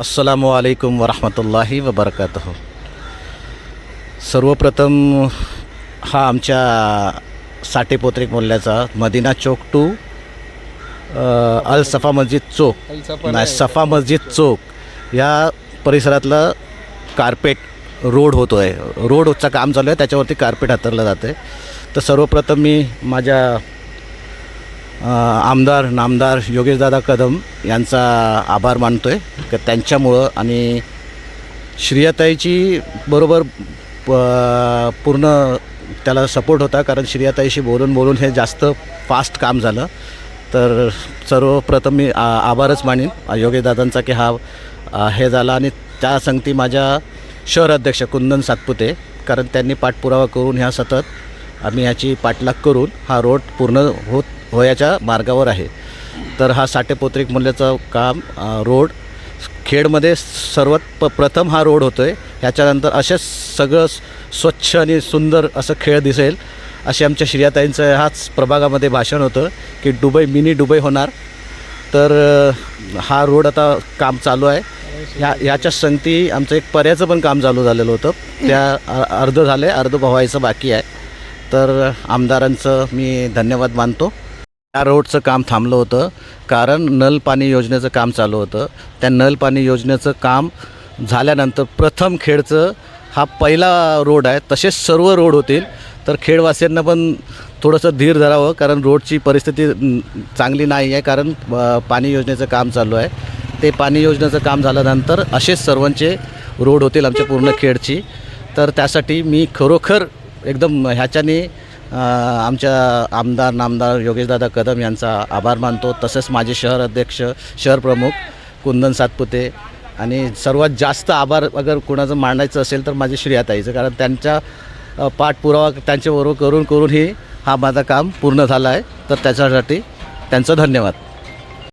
अस्सलामु अलैकुम वरहमतुल्लाहि वबरकातह सर्वप्रथम हा आमच्या साठेपोत्रिक मोल्ल्याचा मदिना चौक टू अल सफा मस्जिद चौक नाही सफा मस्जिद चौक या परिसरातलं कार्पेट रोड होतो आहे रोडचं काम चालू आहे त्याच्यावरती कार्पेट हातरलं जातं आहे तर सर्वप्रथम मी माझ्या आमदार नामदार योगेशदादा कदम यांचा आभार मानतो आहे की त्यांच्यामुळं आणि श्रियाताईची बरोबर प- पूर्ण त्याला सपोर्ट होता. कारण श्रियाताईशी बोलून बोलून हे जास्त फास्ट काम झालं. तर सर्वप्रथम मी आ आभारच मानेन योगेशदादांचा की हा हे झाला. आणि त्या संगती माझ्या शहर अध्यक्ष कुंदन सातपुते कारण त्यांनी पाठपुरावा करून ह्या सतत आम्ही ह्याची पाठलाग करून हा रोड पूर्ण होत होयाच्या मार्गावर आहे. तर हा साठेपोत्रिक मूल्याचं काम रोड खेडमध्ये सर्वात प प्रथम हा रोड होतो आहे ह्याच्यानंतर असेच सगळं स्वच्छ आणि सुंदर असं खेळ दिसेल. असे आमच्या श्रियाताईंचं हाच प्रभागामध्ये भाषण होतं की दुबई मिनी दुबई होणार. तर हा रोड आता काम चालू आहे. ह्या ह्याच्या संगती आमचं एक पर्याचं पण काम चालू झालेलं होतं. त्या अर्ध झालं आहे अर्ध व्हायचं बाकी आहे. तर आमदारांचं मी धन्यवाद मानतो. या रोडचं काम थांबलं होतं कारण नल पाणी योजनेचं काम चालू होतं. त्या नल पाणी योजनेचं काम झाल्यानंतर प्रथम खेडचं हा पहिला रोड आहे तसेच सर्व रोड होतील. तर खेडवासियांना पण थोडंसं धीर धरावं कारण रोडची परिस्थिती चांगली नाही आहे कारण पाणी योजनेचं काम चालू आहे. ते पाणी योजनेचं काम झाल्यानंतर असेच सर्वांचे रोड होतील आमच्या पूर्ण खेडची. तर त्यासाठी मी खरोखर एकदम ह्याच्याने आमच्या आमदार नामदार योगेशदादा कदम यांचा आभार मानतो. तसेच माझे शहर अध्यक्ष शहर प्रमुख कुंदन सातपुते आणि सर्वात जास्त आभार अगर कुणाचं मांडायचं असेल तर माझे श्रेयाताईचं कारण त्यांच्या पाठपुरावा त्यांच्याबरोबर करून करून ही हा माझा काम पूर्ण झाला आहे. तर त्याच्यासाठी त्यांचं धन्यवाद.